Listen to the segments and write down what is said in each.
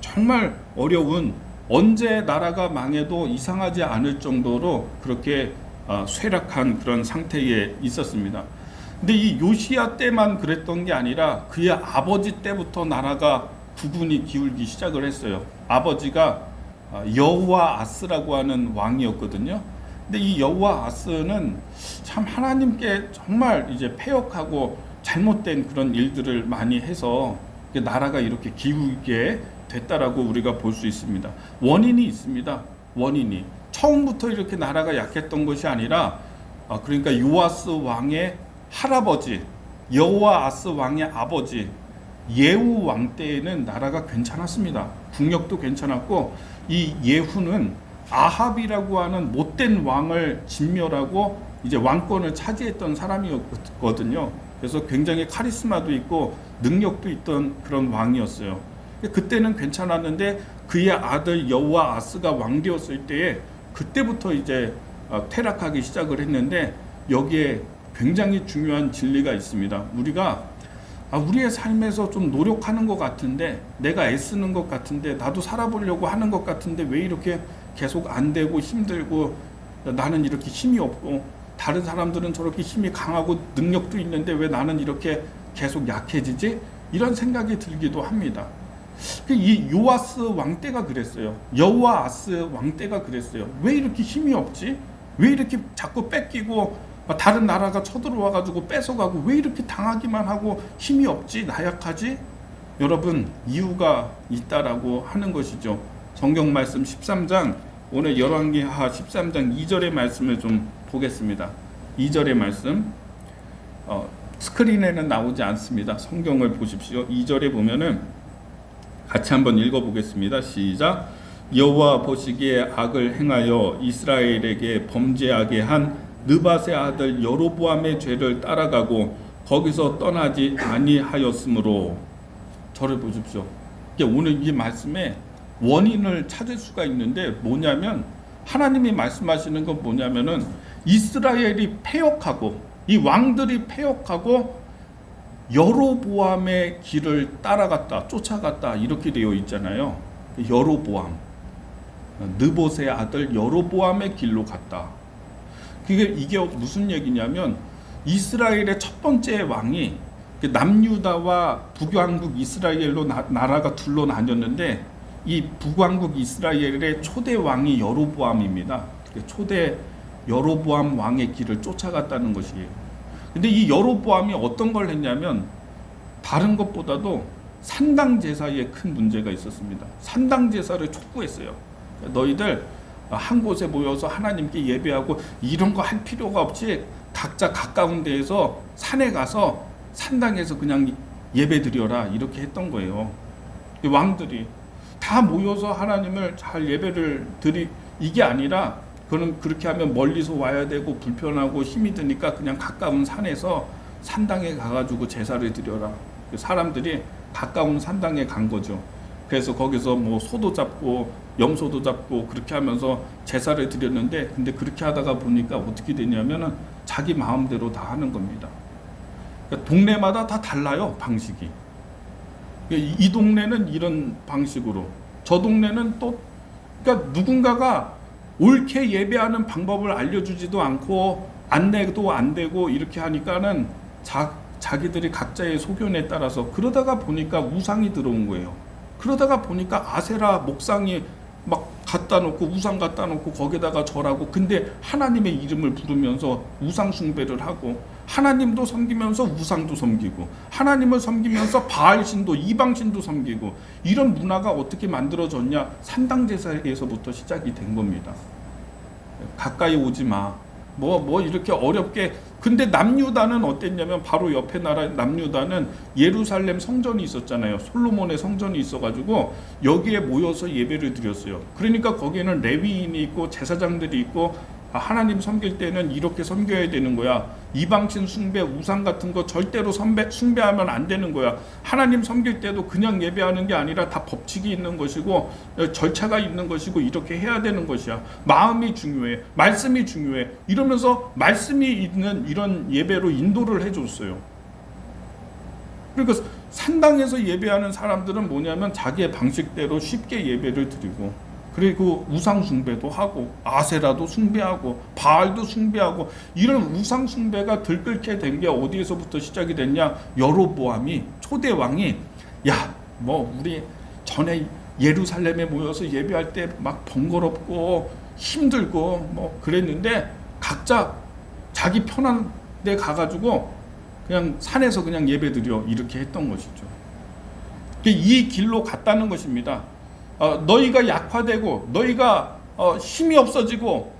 정말 어려운 언제 나라가 망해도 이상하지 않을 정도로 그렇게 어, 쇠락한 그런 상태에 있었습니다. 근데 이 요시야 때만 그랬던 게 아니라 그의 아버지 때부터 나라가 구군이 기울기 시작을 했어요. 아버지가 어, 여호와 아스라고 하는 왕이었거든요. 근데 이 여호와 아스는 참 하나님께 정말 이제 패역하고 잘못된 그런 일들을 많이 해서 나라가 이렇게 기울게 됐다라고 우리가 볼 수 있습니다. 원인이 있습니다. 원인이 처음부터 이렇게 나라가 약했던 것이 아니라 아, 그러니까 요아스 왕의 할아버지 여호와 아스 왕의 아버지 예후 왕 때에는 나라가 괜찮았습니다. 국력도 괜찮았고 이 예후는 아합이라고 하는 못된 왕을 진멸하고 이제 왕권을 차지했던 사람이었거든요. 그래서 굉장히 카리스마도 있고 능력도 있던 그런 왕이었어요. 그때는 괜찮았는데 그의 아들 여호와 아스가 왕 되었을 때에 그때부터 이제 어, 퇴락하기 시작을 했는데 여기에 굉장히 중요한 진리가 있습니다. 우리가 아, 우리의 삶에서 좀 노력하는 것 같은데 내가 애쓰는 것 같은데 나도 살아보려고 하는 것 같은데 왜 이렇게 계속 안 되고 힘들고 나는 이렇게 힘이 없고 다른 사람들은 저렇게 힘이 강하고 능력도 있는데 왜 나는 이렇게 계속 약해지지? 이런 생각이 들기도 합니다. 그이 요아스 왕 때가 그랬어요. 여호와 아스 왕 때가 그랬어요. 왜 이렇게 힘이 없지? 왜 이렇게 자꾸 뺏기고 다른 나라가 쳐들어와 가지고 뺏어가고 왜 이렇게 당하기만 하고 힘이 없지? 나약하지? 여러분 이유가 있다라고 하는 것이죠. 성경 말씀 13장 오늘 열왕기하 13장 2절의 말씀을 좀 보겠습니다. 2절의 말씀 어, 스크린에는 나오지 않습니다. 성경을 보십시오. 2절에 보면은 같이 한번 읽어보겠습니다. 시작. 여호와 보시기에 악을 행하여 이스라엘에게 범죄하게 한 느바세 아들 여로보암의 죄를 따라가고 거기서 떠나지 아니하였으므로 저를 보십시오. 오늘 이 말씀에 원인을 찾을 수가 있는데 뭐냐면 하나님이 말씀하시는 건 뭐냐면은 이스라엘이 패역하고 이 왕들이 패역하고 여로보암의 길을 따라갔다 쫓아갔다 이렇게 되어 있잖아요. 여로보암 느봇의 아들 여로보암의 길로 갔다. 그게 이게 무슨 얘기냐면 이스라엘의 첫 번째 왕이 그 남유다와 북왕국 이스라엘로 나, 나라가 둘로 나뉘었는데 이 북왕국 이스라엘의 초대 왕이 여로보암입니다. 그 초대 여로보암 왕의 길을 쫓아갔다는 것이에요. 근데 이 여로보암이 어떤 걸 했냐면 다른 것보다도 산당 제사에 큰 문제가 있었습니다. 산당 제사를 촉구했어요. 너희들 한 곳에 모여서 하나님께 예배하고 이런 거 할 필요가 없이 각자 가까운 데에서 산에 가서 산당에서 그냥 예배 드려라 이렇게 했던 거예요. 왕들이 다 모여서 하나님을 잘 예배를 드리 이게 아니라 그는 그렇게 하면 멀리서 와야 되고 불편하고 힘이 드니까 그냥 가까운 산에서 산당에 가가지고 제사를 드려라. 그 사람들이 가까운 산당에 간 거죠. 그래서 거기서 뭐 소도 잡고 염소도 잡고 그렇게 하면서 제사를 드렸는데 근데 그렇게 하다가 보니까 어떻게 되냐면은 자기 마음대로 다 하는 겁니다. 그러니까 동네마다 다 달라요 방식이. 이 동네는 이런 방식으로 저 동네는 또 그러니까 누군가가 옳게 예배하는 방법을 알려주지도 않고 안내도 안 되고 이렇게 하니까는 자, 자기들이 각자의 소견에 따라서 그러다가 보니까 우상이 들어온 거예요. 그러다가 보니까 아세라 목상이 막 갖다 놓고 우상 갖다 놓고 거기다가 절하고 근데 하나님의 이름을 부르면서 우상 숭배를 하고 하나님도 섬기면서 우상도 섬기고 하나님을 섬기면서 바알 신도 이방 신도 섬기고 이런 문화가 어떻게 만들어졌냐 산당 제사에서부터 시작이 된 겁니다. 가까이 오지 마. 뭐, 뭐 이렇게 어렵게. 근데 남유다는 어땠냐면 바로 옆에 나라 남유다는 예루살렘 성전이 있었잖아요. 솔로몬의 성전이 있어가지고 여기에 모여서 예배를 드렸어요. 그러니까 거기에는 레위인이 있고 제사장들이 있고 아, 하나님 섬길 때는 이렇게 섬겨야 되는 거야. 이방신 숭배, 우상 같은 거 절대로 선배, 숭배하면 안 되는 거야. 하나님 섬길 때도 그냥 예배하는 게 아니라 다 법칙이 있는 것이고 어, 절차가 있는 것이고 이렇게 해야 되는 것이야. 마음이 중요해. 말씀이 중요해. 이러면서 말씀이 있는 이런 예배로 인도를 해줬어요. 그러니까 산당에서 예배하는 사람들은 뭐냐면 자기의 방식대로 쉽게 예배를 드리고 그리고 우상 숭배도 하고 아세라도 숭배하고 바알도 숭배하고 이런 우상 숭배가 들끓게 된 게 어디에서부터 시작이 됐냐 여로보암이 초대 왕이 야 뭐 우리 전에 예루살렘에 모여서 예배할 때 막 번거롭고 힘들고 뭐 그랬는데 각자 자기 편한 데 가가지고 그냥 산에서 그냥 예배 드려 이렇게 했던 것이죠. 이 길로 갔다는 것입니다. 어, 너희가 약화되고 너희가 어, 힘이 없어지고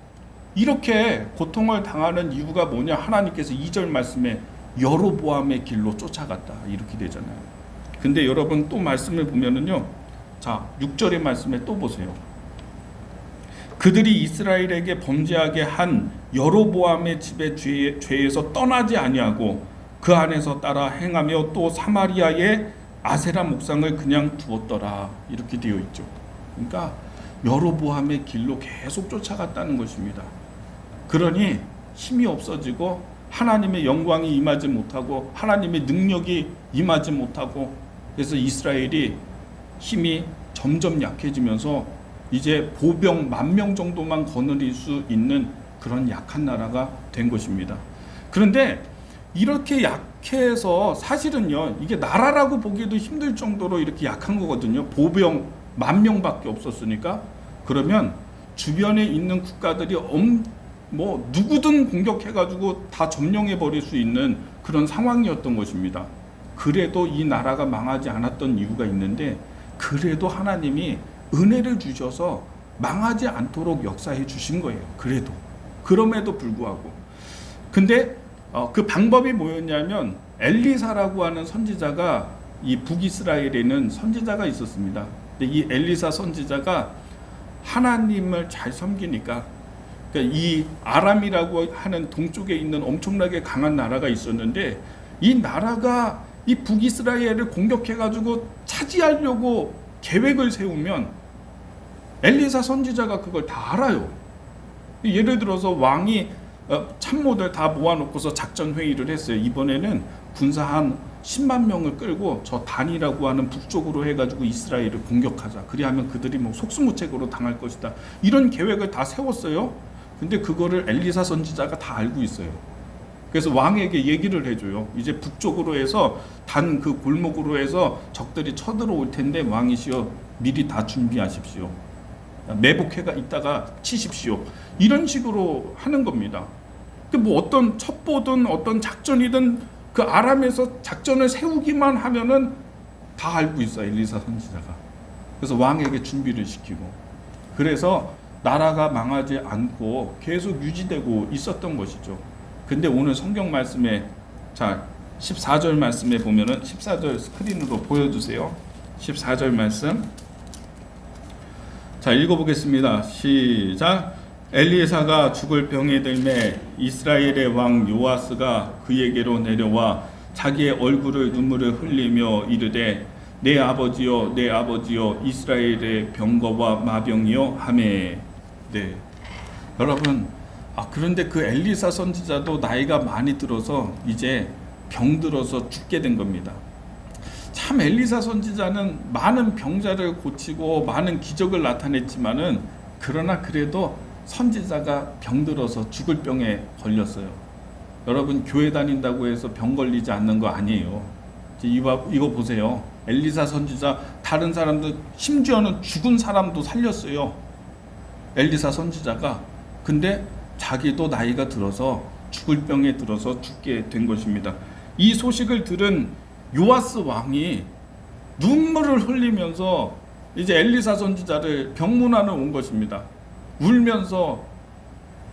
이렇게 고통을 당하는 이유가 뭐냐 하나님께서 2절 말씀에 여로보암의 길로 쫓아갔다 이렇게 되잖아요. 근데 여러분 또 말씀을 보면은요. 자, 6절의 말씀에 또 보세요. 그들이 이스라엘에게 범죄하게 한 여로보암의 집의 죄, 죄에서 떠나지 아니하고 그 안에서 따라 행하며 또 사마리아의 아세라 목상을 그냥 두었더라 이렇게 되어 있죠. 그러니까 여로보암의 길로 계속 쫓아갔다는 것입니다. 그러니 힘이 없어지고 하나님의 영광이 임하지 못하고 하나님의 능력이 임하지 못하고 그래서 이스라엘이 힘이 점점 약해지면서 이제 보병 만 명 정도만 거느릴 수 있는 그런 약한 나라가 된 것입니다. 그런데 이렇게 약해서 사실은요 이게 나라라고 보기도 힘들 정도로 이렇게 약한 거거든요. 보병 만 명밖에 없었으니까 그러면 주변에 있는 국가들이 엄, 뭐 누구든 공격해가지고 다 점령해 버릴 수 있는 그런 상황이었던 것입니다. 그래도 이 나라가 망하지 않았던 이유가 있는데 그래도 하나님이 은혜를 주셔서 망하지 않도록 역사해 주신 거예요. 그래도 그럼에도 불구하고 근데 어, 그 방법이 뭐였냐면 엘리사라고 하는 선지자가 이 북이스라엘에는 선지자가 있었습니다. 근데 이 엘리사 선지자가 하나님을 잘 섬기니까 그러니까 이 아람이라고 하는 동쪽에 있는 엄청나게 강한 나라가 있었는데 이 나라가 이 북이스라엘을 공격해 가지고 차지하려고 계획을 세우면 엘리사 선지자가 그걸 다 알아요. 예를 들어서 왕이 어, 참모들 다 모아놓고서 작전 회의를 했어요. 이번에는 군사 한 10만 명을 끌고 저 단이라고 하는 북쪽으로 해가지고 이스라엘을 공격하자. 그리하면 그들이 뭐 속수무책으로 당할 것이다. 이런 계획을 다 세웠어요. 근데 그거를 엘리사 선지자가 다 알고 있어요. 그래서 왕에게 얘기를 해줘요. 이제 북쪽으로 해서 단 그 골목으로 해서 적들이 쳐들어올 텐데 왕이시여 미리 다 준비하십시오. 매복해가 있다가 치십시오. 이런 식으로 하는 겁니다. 뭐 어떤 첩보든 어떤 작전이든 그 아람에서 작전을 세우기만 하면은 다 알고 있어 엘리사 선지자가. 그래서 왕에게 준비를 시키고 그래서 나라가 망하지 않고 계속 유지되고 있었던 것이죠. 근데 오늘 성경 말씀에 자 14절 말씀에 보면은 14절 스크린으로 보여주세요. 14절 말씀. 자 읽어보겠습니다. 시작. 엘리사가 죽을 병에 들매 이스라엘의 왕 요아스가 그에게로 내려와 자기의 얼굴을 눈물을 흘리며 이르되 내 아버지여 내 아버지여 이스라엘의 병거와 마병이여 하매 네 여러분 아 그런데 그 엘리사 선지자도 나이가 많이 들어서 이제 병들어서 죽게 된 겁니다. 참 엘리사 선지자는 많은 병자를 고치고 많은 기적을 나타냈지만은 그러나 그래도 선지자가 병들어서 죽을 병에 걸렸어요. 여러분 교회 다닌다고 해서 병 걸리지 않는 거 아니에요. 이거, 이거 보세요. 엘리사 선지자 다른 사람도 심지어는 죽은 사람도 살렸어요. 엘리사 선지자가 근데 자기도 나이가 들어서 죽을 병에 들어서 죽게 된 것입니다. 이 소식을 들은 요아스 왕이 눈물을 흘리면서 이제 엘리사 선지자를 병문안을 온 것입니다. 울면서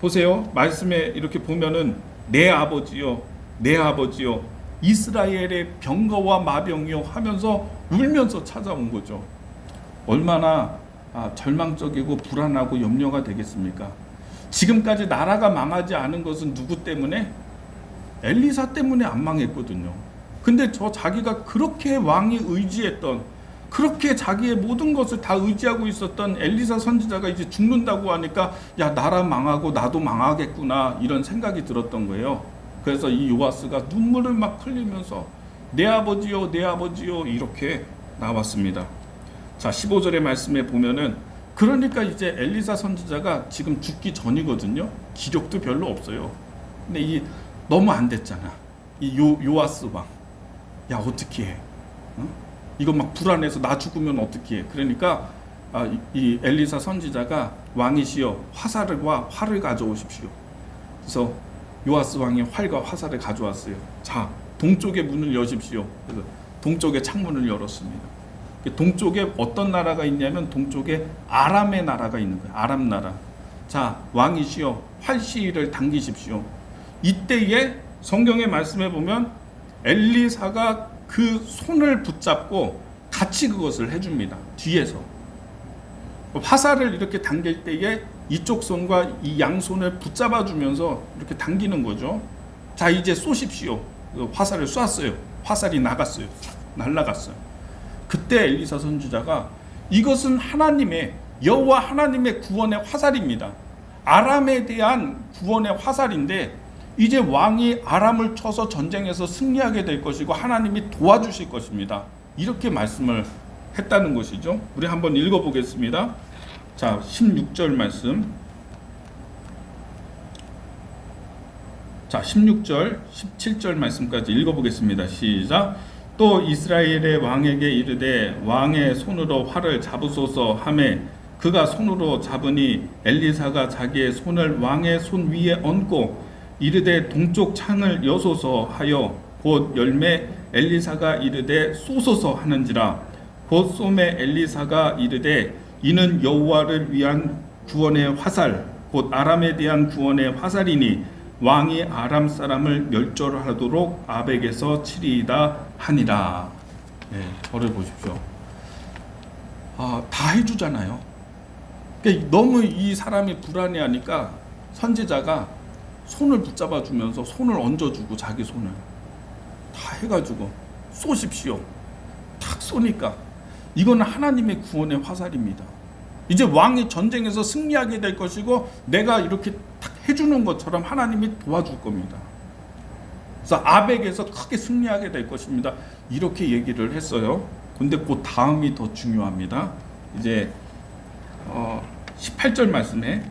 보세요. 말씀에 이렇게 보면은 내 아버지요, 내 아버지요, 이스라엘의 병거와 마병이요 하면서 울면서 찾아온 거죠. 얼마나 아, 절망적이고 불안하고 염려가 되겠습니까? 지금까지 나라가 망하지 않은 것은 누구 때문에? 엘리사 때문에 안 망했거든요. 근데 저 자기가 그렇게 왕이 의지했던 그렇게 자기의 모든 것을 다 의지하고 있었던 엘리사 선지자가 이제 죽는다고 하니까 야 나라 망하고 나도 망하겠구나 이런 생각이 들었던 거예요. 그래서 이 요아스가 눈물을 막 흘리면서 내 아버지요 내 아버지요 이렇게 나왔습니다. 자 15절의 말씀에 보면은 그러니까 이제 엘리사 선지자가 지금 죽기 전이거든요. 기력도 별로 없어요. 근데 이 너무 안 됐잖아. 이 요, 요아스 왕. 야 어떻게 해? 어? 이거 막 불안해서 나 죽으면 어떻게 해? 그러니까 아, 이, 이 엘리사 선지자가 왕이시여 화살과 활을 가져오십시오. 그래서 요아스 왕이 활과 화살을 가져왔어요. 자 동쪽의 문을 여십시오. 그래서 동쪽의 창문을 열었습니다. 그 동쪽에 어떤 나라가 있냐면 동쪽에 아람의 나라가 있는 거예요. 아람 나라. 자 왕이시여 활시위를 당기십시오. 이때에 성경의 말씀에 보면 엘리사가 그 손을 붙잡고 같이 그것을 해줍니다. 뒤에서 화살을 이렇게 당길 때에 이쪽 손과 이 양손을 붙잡아 주면서 이렇게 당기는 거죠. 자 이제 쏘십시오. 그 화살을 쐈어요. 화살이 나갔어요. 날라갔어요. 그때 엘리사 선지자가 이것은 하나님의 여호와 하나님의 구원의 화살입니다. 아람에 대한 구원의 화살인데 이제 왕이 아람을 쳐서 전쟁에서 승리하게 될 것이고 하나님이 도와주실 것입니다. 이렇게 말씀을 했다는 것이죠. 우리 한번 읽어 보겠습니다. 자, 16절 말씀. 자, 16절, 17절 말씀까지 읽어 보겠습니다. 시작. 또 이스라엘의 왕에게 이르되 왕의 손으로 활을 잡으소서 하매 그가 손으로 잡으니 엘리사가 자기의 손을 왕의 손 위에 얹고 이르되 동쪽 창을 여소서 하여 곧 열매 엘리사가 이르되 쏘소서 하는지라 곧 쏘매 엘리사가 이르되 이는 여호와를 위한 구원의 화살 곧 아람에 대한 구원의 화살이니 왕이 아람 사람을 멸절하도록 아벡에서 치리이다 하니라. 네, 저를 보십시오. 아, 다 해주잖아요. 그러니까 너무 이 사람이 불안해하니까 선지자가 손을 붙잡아 주면서 손을 얹어 주고 자기 손을 다 해가지고 쏘십시오. 탁 쏘니까 이거는 하나님의 구원의 화살입니다. 이제 왕이 전쟁에서 승리하게 될 것이고 내가 이렇게 탁 해주는 것처럼 하나님이 도와줄 겁니다. 그래서 아벡에서 크게 승리하게 될 것입니다. 이렇게 얘기를 했어요. 근데 그 다음이 더 중요합니다. 이제 어 18절 말씀에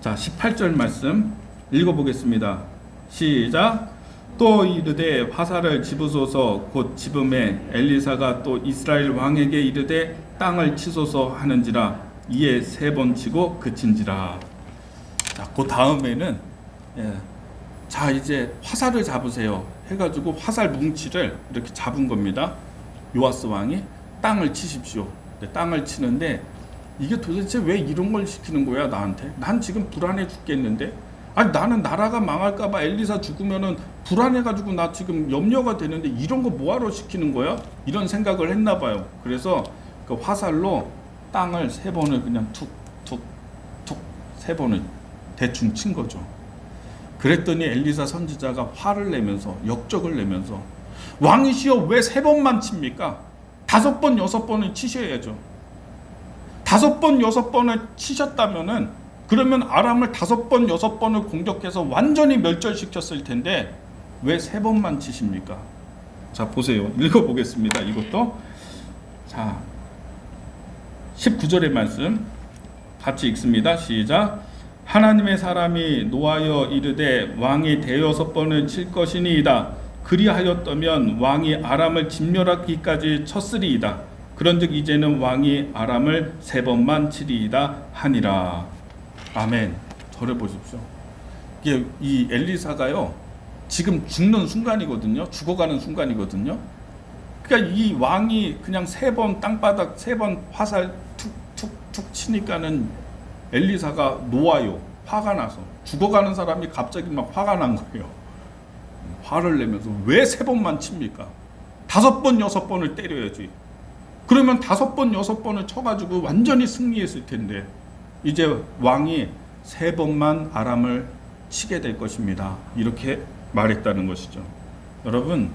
자 18절 말씀 읽어보겠습니다. 시작. 또 이르되 화살을 집으소서 곧 집음에 엘리사가 또 이스라엘 왕에게 이르되 땅을 치소서 하는지라 이에 세 번 치고 그친지라. 자, 그 다음에는 예, 자 이제 화살을 잡으세요. 해가지고 화살 뭉치를 이렇게 잡은 겁니다. 요아스 왕이 땅을 치십시오. 네, 땅을 치는데 이게 도대체 왜 이런 걸 시키는 거야 나한테? 난 지금 불안해 죽겠는데. 아니 나는 나라가 망할까봐 엘리사 죽으면은 불안해가지고 나 지금 염려가 되는데 이런 거 뭐하러 시키는 거야? 이런 생각을 했나 봐요. 그래서 그 화살로 땅을 세 번을 그냥 툭 툭 툭 세 번을 대충 친 거죠. 그랬더니 엘리사 선지자가 화를 내면서 역적을 내면서 왕이시여 왜 세 번만 칩니까? 다섯 번 여섯 번을 치셔야죠. 다섯 번 여섯 번을 치셨다면은 그러면 아람을 다섯 번 여섯 번을 공격해서 완전히 멸절시켰을 텐데 왜 세 번만 치십니까? 자 보세요. 읽어보겠습니다. 이것도 자 19절의 말씀 같이 읽습니다. 시작. 하나님의 사람이 노하여 이르되 왕이 대여섯 번을 칠 것이니이다. 그리하였다면 왕이 아람을 진멸하기까지 쳤으리이다. 그런즉 이제는 왕이 아람을 세 번만 치리이다 하니라. 아멘. 저를 보십시오. 이게 이 엘리사가요. 지금 죽는 순간이거든요. 죽어가는 순간이거든요. 그러니까 이 왕이 그냥 세 번 땅바닥 세 번 화살 툭툭툭 치니까는 엘리사가 놓아요. 화가 나서 죽어가는 사람이 갑자기 막 화가 난 거예요. 화를 내면서 왜 세 번만 칩니까? 다섯 번 여섯 번을 때려야지. 그러면 다섯 번 여섯 번을 쳐가지고 완전히 승리했을 텐데 이제 왕이 세 번만 아람을 치게 될 것입니다. 이렇게 말했다는 것이죠. 여러분,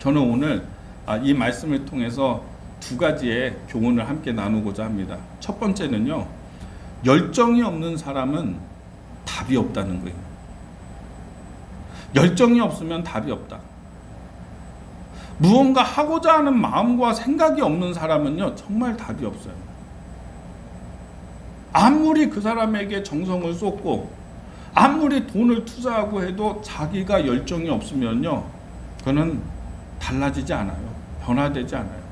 저는 오늘 아, 이 말씀을 통해서 두 가지의 교훈을 함께 나누고자 합니다. 첫 번째는요, 열정이 없는 사람은 답이 없다는 거예요. 열정이 없으면 답이 없다. 무언가 하고자 하는 마음과 생각이 없는 사람은요, 정말 답이 없어요. 아무리 그 사람에게 정성을 쏟고, 아무리 돈을 투자하고 해도 자기가 열정이 없으면요, 그는 달라지지 않아요. 변화되지 않아요.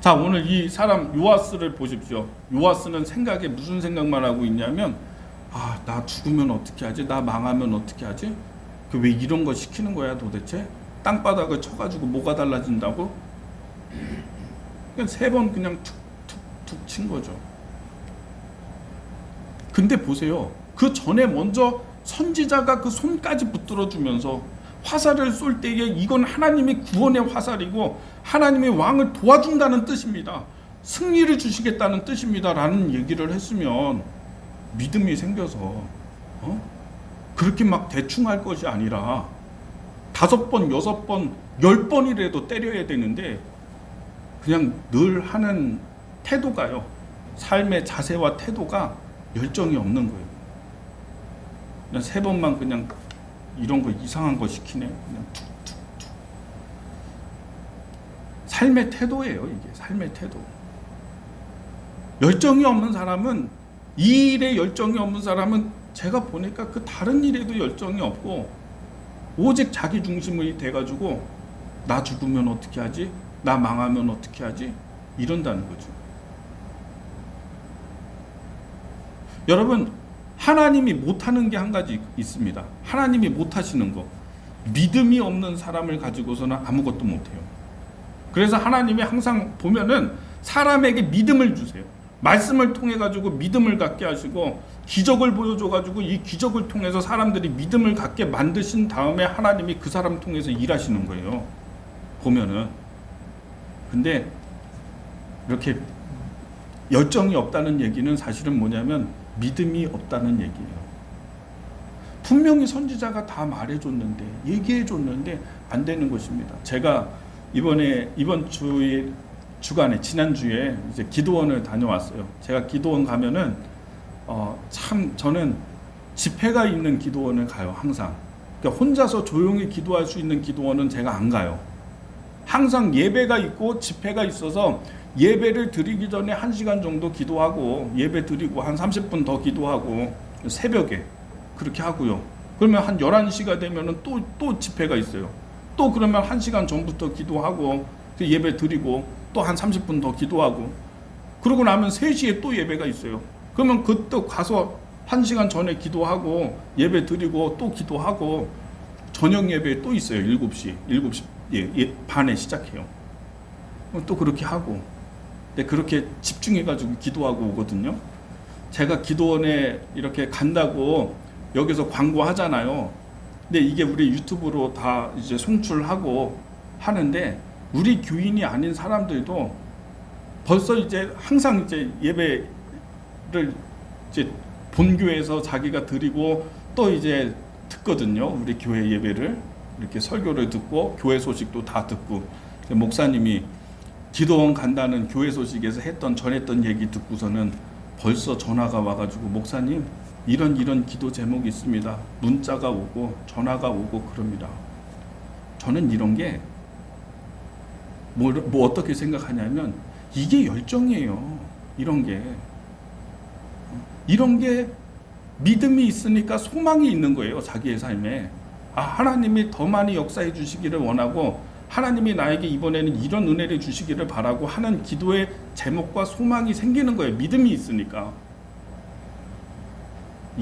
자, 오늘 이 사람 요아스를 보십시오. 요아스는 생각에 무슨 생각만 하고 있냐면, 아, 나 죽으면 어떻게 하지? 나 망하면 어떻게 하지? 그 왜 이런 거 시키는 거야 도대체? 땅바닥을 쳐가지고 뭐가 달라진다고? 그냥 세 번 그냥 툭툭툭 친 거죠. 근데 보세요. 그 전에 먼저 선지자가 그 손까지 붙들어 주면서 화살을 쏠 때에 이건 하나님이 구원의 화살이고 하나님이 왕을 도와준다는 뜻입니다. 승리를 주시겠다는 뜻입니다 라는 얘기를 했으면 믿음이 생겨서 어? 그렇게 막 대충 할 것이 아니라 다섯 번, 여섯 번, 열 번이라도 때려야 되는데 그냥 늘 하는 태도가요. 삶의 자세와 태도가 열정이 없는 거예요. 그냥 세 번만 그냥 이런 거 이상한 거 시키네. 그냥 툭툭툭. 삶의 태도예요, 이게. 삶의 태도. 열정이 없는 사람은 이 일에 열정이 없는 사람은 제가 보니까 그 다른 일에도 열정이 없고 오직 자기 중심이 돼가지고 나 죽으면 어떻게 하지? 나 망하면 어떻게 하지? 이런다는 거죠. 여러분 하나님이 못하는 게 한 가지 있습니다. 하나님이 못하시는 거 믿음이 없는 사람을 가지고서는 아무것도 못해요. 그래서 하나님이 항상 보면은 사람에게 믿음을 주세요. 말씀을 통해 가지고 믿음을 갖게 하시고 기적을 보여줘 가지고 이 기적을 통해서 사람들이 믿음을 갖게 만드신 다음에 하나님이 그 사람 통해서 일하시는 거예요. 보면은 근데 이렇게 열정이 없다는 얘기는 사실은 뭐냐면 믿음이 없다는 얘기예요. 분명히 선지자가 다 말해줬는데 얘기해줬는데 안 되는 것입니다. 제가 이번에 이번 주에 주간에 지난 주에 이제 기도원을 다녀왔어요. 제가 기도원 가면은 어, 참 저는 집회가 있는 기도원을 가요 항상. 그러니까 혼자서 조용히 기도할 수 있는 기도원은 제가 안 가요. 항상 예배가 있고 집회가 있어서 예배를 드리기 전에 1시간 정도 기도하고 예배 드리고 한 30분 더 기도하고 새벽에 그렇게 하고요. 그러면 한 11시가 되면은 또, 또 집회가 있어요. 또 그러면 1시간 전부터 기도하고 그 예배 드리고 또 한 30분 더 기도하고 그러고 나면 3시에 또 예배가 있어요. 그러면 그때 가서 1시간 전에 기도하고 예배 드리고 또 기도하고 저녁 예배 또 있어요. 7시. 7시 예, 예, 반에 시작해요. 또 그렇게 하고 근데 그렇게 집중해 가지고 기도하고 오거든요. 제가 기도원에 이렇게 간다고 여기서 광고하잖아요. 근데 이게 우리 유튜브로 다 이제 송출하고 하는데 우리 교인이 아닌 사람들도 벌써 이제 항상 이제 예배를 이제 본교에서 자기가 드리고 또 이제 듣거든요. 우리 교회 예배를 이렇게 설교를 듣고 교회 소식도 다 듣고 목사님이 기도원 간다는 교회 소식에서 했던 전했던 얘기 듣고서는 벌써 전화가 와가지고 목사님 이런 이런 기도 제목이 있습니다. 문자가 오고 전화가 오고 그럽니다. 저는 이런 게 뭐, 뭐 어떻게 생각하냐면 이게 열정이에요. 이런 게 이런 게 믿음이 있으니까 소망이 있는 거예요. 자기의 삶에 아 하나님이 더 많이 역사해 주시기를 원하고 하나님이 나에게 이번에는 이런 은혜를 주시기를 바라고 하는 기도의 제목과 소망이 생기는 거예요. 믿음이 있으니까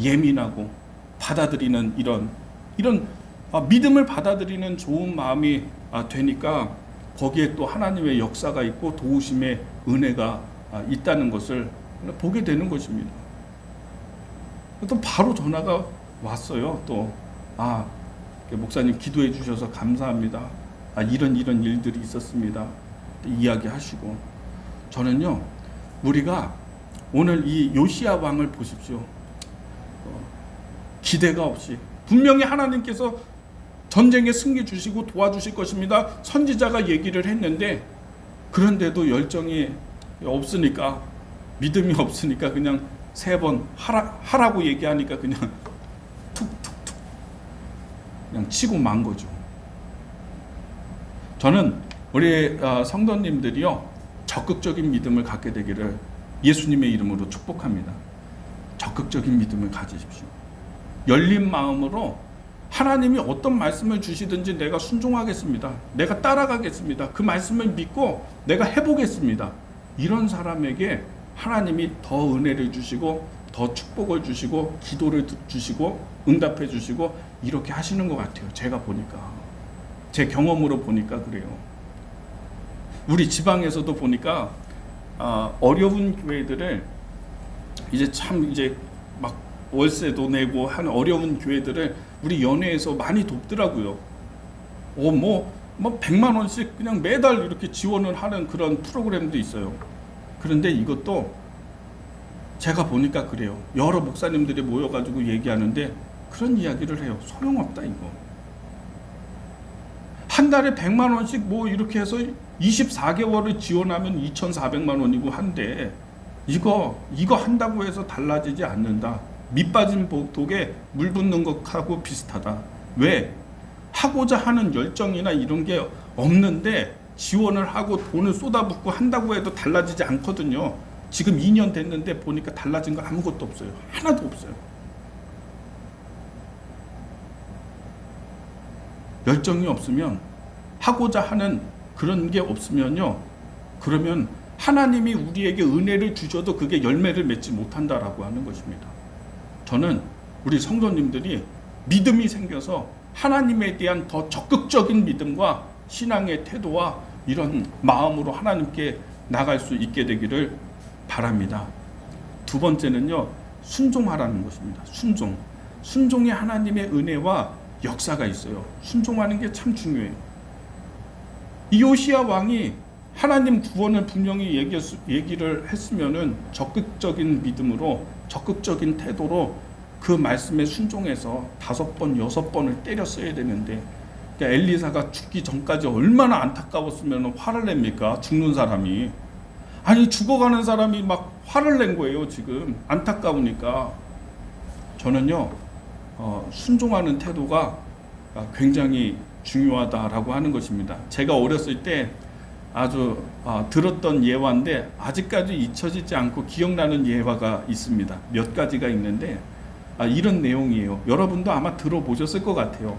예민하고 받아들이는 이런 이런 아, 믿음을 받아들이는 좋은 마음이 아, 되니까 거기에 또 하나님의 역사가 있고 도우심의 은혜가 아, 있다는 것을 보게 되는 것입니다. 또 바로 전화가 왔어요. 또 아, 목사님 기도해 주셔서 감사합니다. 아, 이런 이런 일들이 있었습니다. 이야기 하시고 저는요 우리가 오늘 이 요시아 왕을 보십시오. 어, 기대가 없이 분명히 하나님께서 전쟁에 승리 주시고 도와주실 것입니다. 선지자가 얘기를 했는데 그런데도 열정이 없으니까 믿음이 없으니까 그냥 세 번 하라 하라고 얘기하니까 그냥 툭툭툭 그냥 치고 만 거죠. 저는 우리 어, 성도님들이요 적극적인 믿음을 갖게 되기를 예수님의 이름으로 축복합니다. 적극적인 믿음을 가지십시오. 열린 마음으로 하나님이 어떤 말씀을 주시든지 내가 순종하겠습니다. 내가 따라가겠습니다. 그 말씀을 믿고 내가 해보겠습니다. 이런 사람에게 하나님이 더 은혜를 주시고 더 축복을 주시고 기도를 주시고 응답해 주시고 이렇게 하시는 것 같아요. 제가 보니까 제 경험으로 보니까 그래요. 우리 지방에서도 보니까 아, 어려운 교회들을 이제 참 이제 막 월세도 내고 한 어려운 교회들을 우리 연회에서 많이 돕더라고요. 어, 뭐, 뭐 100만 원씩 그냥 매달 이렇게 지원을 하는 그런 프로그램도 있어요. 그런데 이것도 제가 보니까 그래요. 여러 목사님들이 모여가지고 얘기하는데 그런 이야기를 해요. 소용없다, 이거. 한 달에 100만 원씩 뭐 이렇게 해서 24개월을 지원하면 2,400만 원이고 한데 이거 이거 한다고 해서 달라지지 않는다. 밑 빠진 독에 물 붓는 것하고 비슷하다. 왜? 하고자 하는 열정이나 이런 게 없는데 지원을 하고 돈을 쏟아붓고 한다고 해도 달라지지 않거든요. 지금 2년 됐는데 보니까 달라진 거 아무것도 없어요. 하나도 없어요. 열정이 없으면 하고자 하는 그런 게 없으면요. 그러면 하나님이 우리에게 은혜를 주셔도 그게 열매를 맺지 못한다라고 하는 것입니다. 저는 우리 성도님들이 믿음이 생겨서 하나님에 대한 더 적극적인 믿음과 신앙의 태도와 이런 마음으로 하나님께 나갈 수 있게 되기를 바랍니다. 두 번째는요, 순종하라는 것입니다. 순종. 순종이 하나님의 은혜와 역사가 있어요. 순종하는 게 참 중요해요. 이오시아 왕이 하나님 구원을 분명히 얘기, 얘기를 했으면은 적극적인 믿음으로 적극적인 태도로 그 말씀에 순종해서 다섯 번 여섯 번을 때렸어야 되는데 그러니까 엘리사가 죽기 전까지 얼마나 안타까웠으면 화를 냅니까? 죽는 사람이. 아니 죽어가는 사람이 막 화를 낸 거예요 지금. 안타까우니까. 저는요 어, 순종하는 태도가 굉장히 중요하다라고 하는 것입니다. 제가 어렸을 때 아주 어, 들었던 예화인데 아직까지 잊혀지지 않고 기억나는 예화가 있습니다. 몇 가지가 있는데 아, 이런 내용이에요. 여러분도 아마 들어보셨을 것 같아요.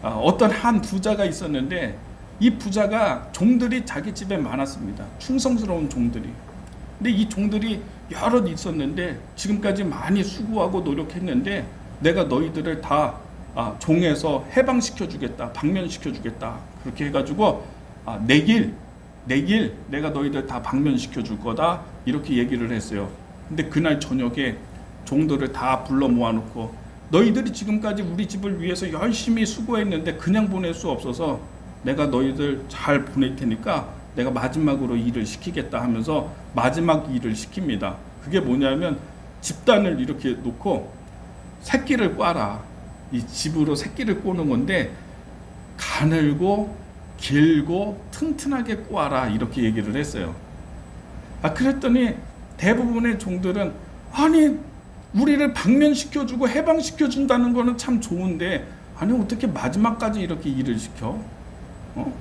아, 어떤 한 부자가 있었는데 이 부자가 종들이 자기 집에 많았습니다. 충성스러운 종들이. 근데 이 종들이 여럿 있었는데 지금까지 많이 수고하고 노력했는데 내가 너희들을 다 아, 종에서 해방시켜 주겠다, 방면시켜 주겠다. 그렇게 해가지고 아, 내길 내 길 내가 너희들 다 방면시켜 줄 거다 이렇게 얘기를 했어요. 근데 그날 저녁에 종들을 다 불러 모아놓고 너희들이 지금까지 우리 집을 위해서 열심히 수고했는데 그냥 보낼 수 없어서 내가 너희들 잘 보낼 테니까 내가 마지막으로 일을 시키겠다 하면서 마지막 일을 시킵니다. 그게 뭐냐면 집단을 이렇게 놓고 새끼를 꽈라. 이 집으로 새끼를 꼬는 건데 가늘고 길고 튼튼하게 꽈라 이렇게 얘기를 했어요. 아 그랬더니 대부분의 종들은 아니 우리를 방면시켜주고 해방시켜준다는 거는 참 좋은데 아니 어떻게 마지막까지 이렇게 일을 시켜? 어?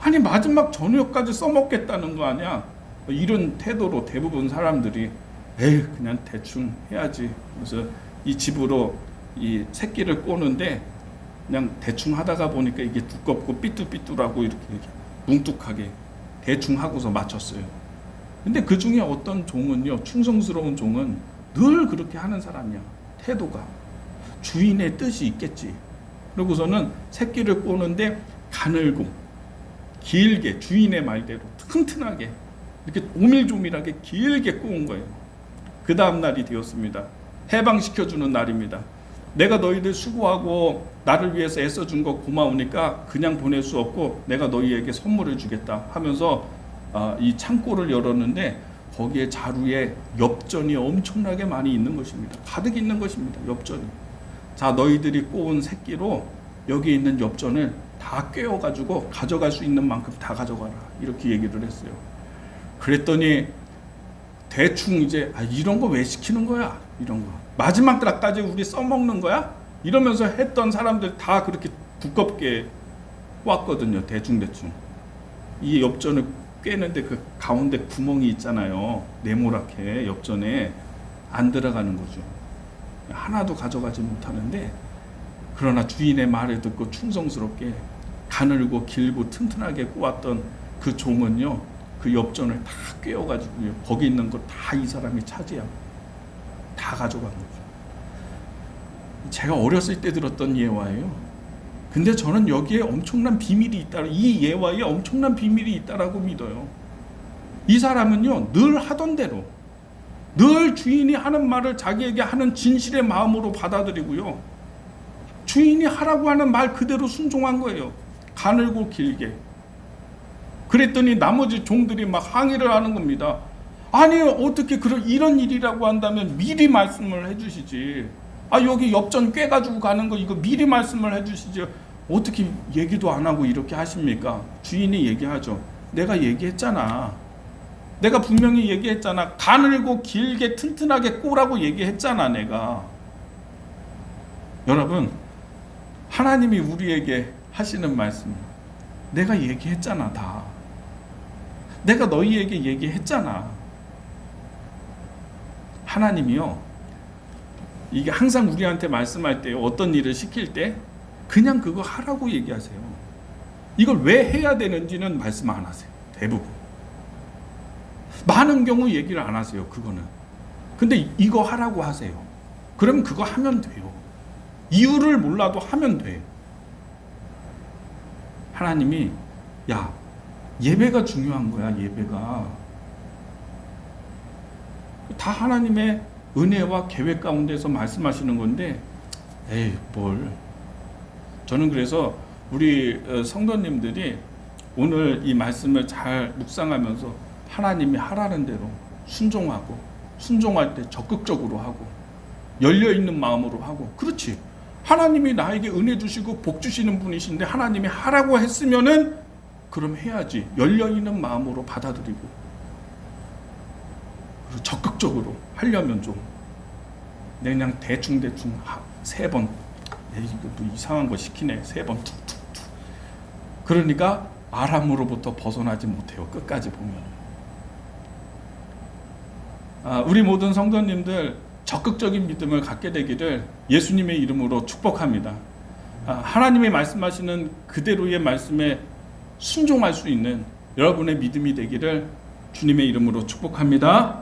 아니 마지막 저녁까지 써먹겠다는 거 아니야? 이런 태도로 대부분 사람들이 에이 그냥 대충 해야지. 그래서 이 집으로 이 새끼를 꼬는데 그냥 대충 하다가 보니까 이게 두껍고 삐뚤삐뚤하고 이렇게, 뭉툭하게 대충 하고서 맞췄어요. 근데 그 중에 어떤 종은요, 충성스러운 종은 늘 그렇게 하는 사람이야. 태도가. 주인의 뜻이 있겠지. 그러고서는 새끼를 꼬는데 가늘고 길게 주인의 말대로 튼튼하게 이렇게 오밀조밀하게 길게 꼬은 거예요. 그 다음 날이 되었습니다. 해방시켜주는 날입니다. 내가 너희들 수고하고 나를 위해서 애써준 거 고마우니까 그냥 보낼 수 없고 내가 너희에게 선물을 주겠다 하면서 아, 이 창고를 열었는데 거기에 자루에 엽전이 엄청나게 많이 있는 것입니다. 가득 있는 것입니다. 엽전이. 자, 너희들이 꼬은 새끼로 여기 있는 엽전을 다 꿰어가지고 가져갈 수 있는 만큼 다 가져가라. 이렇게 얘기를 했어요. 그랬더니 대충 이제 아, 이런 거 왜 시키는 거야? 이런 거. 마지막 날까지 우리 써먹는 거야? 이러면서 했던 사람들 다 그렇게 두껍게 꽂거든요. 대충대충. 이 엽전을 꿰는데 그 가운데 구멍이 있잖아요. 네모랗게 엽전에 안 들어가는 거죠. 하나도 가져가지 못하는데 그러나 주인의 말을 듣고 충성스럽게 가늘고 길고 튼튼하게 꼬았던 그 종은요 그 엽전을 다 꿰어가지고요 거기 있는 거 다 이 사람이 차지하고 다 거죠. 제가 어렸을 때 들었던 예화예요. 근데 저는 여기에 엄청난 비밀이 있다. 이 예화에 엄청난 비밀이 있다라고 믿어요. 이 사람은요 늘 하던 대로 늘 주인이 하는 말을 자기에게 하는 진실의 마음으로 받아들이고요. 주인이 하라고 하는 말 그대로 순종한 거예요. 가늘고 길게. 그랬더니 나머지 종들이 막 항의를 하는 겁니다. 아니 어떻게 그런 이런 일이라고 한다면 미리 말씀을 해주시지. 아 여기 엽전 꿰가지고 가는 거 이거 미리 말씀을 해주시지. 어떻게 얘기도 안 하고 이렇게 하십니까? 주인이 얘기하죠. 내가 얘기했잖아. 내가 분명히 얘기했잖아. 가늘고 길게 튼튼하게 꼬라고 얘기했잖아, 내가. 여러분, 하나님이 우리에게 하시는 말씀. 내가 얘기했잖아, 다. 내가 너희에게 얘기했잖아. 하나님이요. 이게 항상 우리한테 말씀할 때 어떤 일을 시킬 때 그냥 그거 하라고 얘기하세요. 이걸 왜 해야 되는지는 말씀 안 하세요. 대부분. 많은 경우 얘기를 안 하세요. 그거는. 근데 이거 하라고 하세요. 그럼 그거 하면 돼요. 이유를 몰라도 하면 돼. 하나님이 야 예배가 중요한 거야. 예배가 다 하나님의 은혜와 계획 가운데서 말씀하시는 건데 에이 뭘. 저는 그래서 우리 어, 성도님들이 오늘 이 말씀을 잘 묵상하면서 하나님이 하라는 대로 순종하고 순종할 때 적극적으로 하고 열려 있는 마음으로 하고 그렇지. 하나님이 나에게 은혜 주시고 복 주시는 분이신데 하나님이 하라고 했으면은 그럼 해야지. 열려 있는 마음으로 받아들이고 적극적으로 하려면 좀 그냥 대충 대충 세번 뭐 이상한 거 시키네 세 번 툭툭툭 그러니까 아람으로부터 벗어나지 못해요 끝까지 보면 아, 우리 모든 성도님들 적극적인 믿음을 갖게 되기를 예수님의 이름으로 축복합니다. 아, 하나님이 말씀하시는 그대로의 말씀에 순종할 수 있는 여러분의 믿음이 되기를 주님의 이름으로 축복합니다.